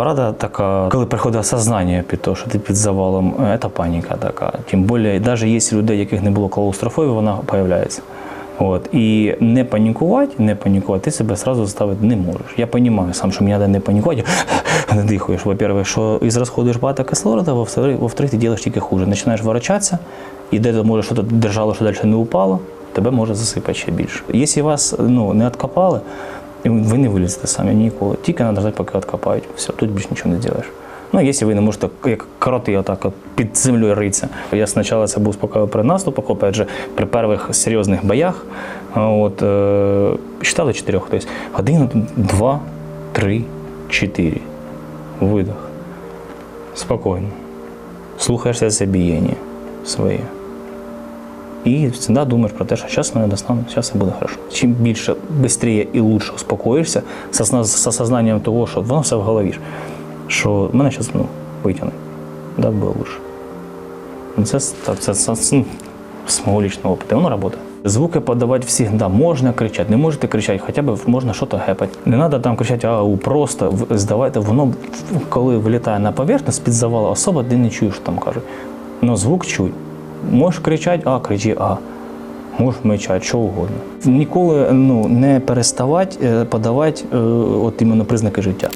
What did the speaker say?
Порада така, коли приходить осознання під те, що ти під завалом, е, це паніка така. Тим більше, навіть є людей, яких не було клаустрофобії, вона з'являється. От. І не панікувати, не панікувати, ти себе одразу заставити не можеш. Я розумію сам, що мені треба не панікувати, не дихаєш. Во-первых, що і розходуєш багато кислорода, во-вторых, во-вторых, ти робиш тільки хуже. Починаєш ворочатися, і де ти може щось держало, що далі не упало, тебе може засипати ще більше. Якщо вас ну, не відкопали, ви не вилізете самі ніколи. Тільки треба ждати, поки відкопають. Все, тут більше нічого не зробиш. Ну, якщо ви не можете, як кроти, отак от під землею ритися. Я спочатку це був спокійно при наступах, опять же, при перших серйозних боях. От, е, считали чотирьох. Тобто один, два, три, чотири. Видох. Спокійно. Слухаєшся це біяння своє. І завжди думаєш про те, що зараз мене достануть, зараз все буде хорошо. Чим більше, швидше і лучше успокоїшся з осна- з осознанням того, що воно все в голові, що мене зараз ну, витягне. Да, буде лучше. Ну, Це, так, це, це ну, з мого лічного опиту, воно працює. Звуки подавати завжди. Можна кричати, не можете кричати, хоча б можна щось гепати. Не треба там кричати, ау, просто здавайте, воно, коли вилітає на поверхність під завалу, особо ти не чуєш, що там кажуть. Ну, звук чуй. Можеш кричати, а, кричи, а. Можеш мечати, що угодно. Ніколи ну, не переставати е, подавати е, от іменно признаки життя.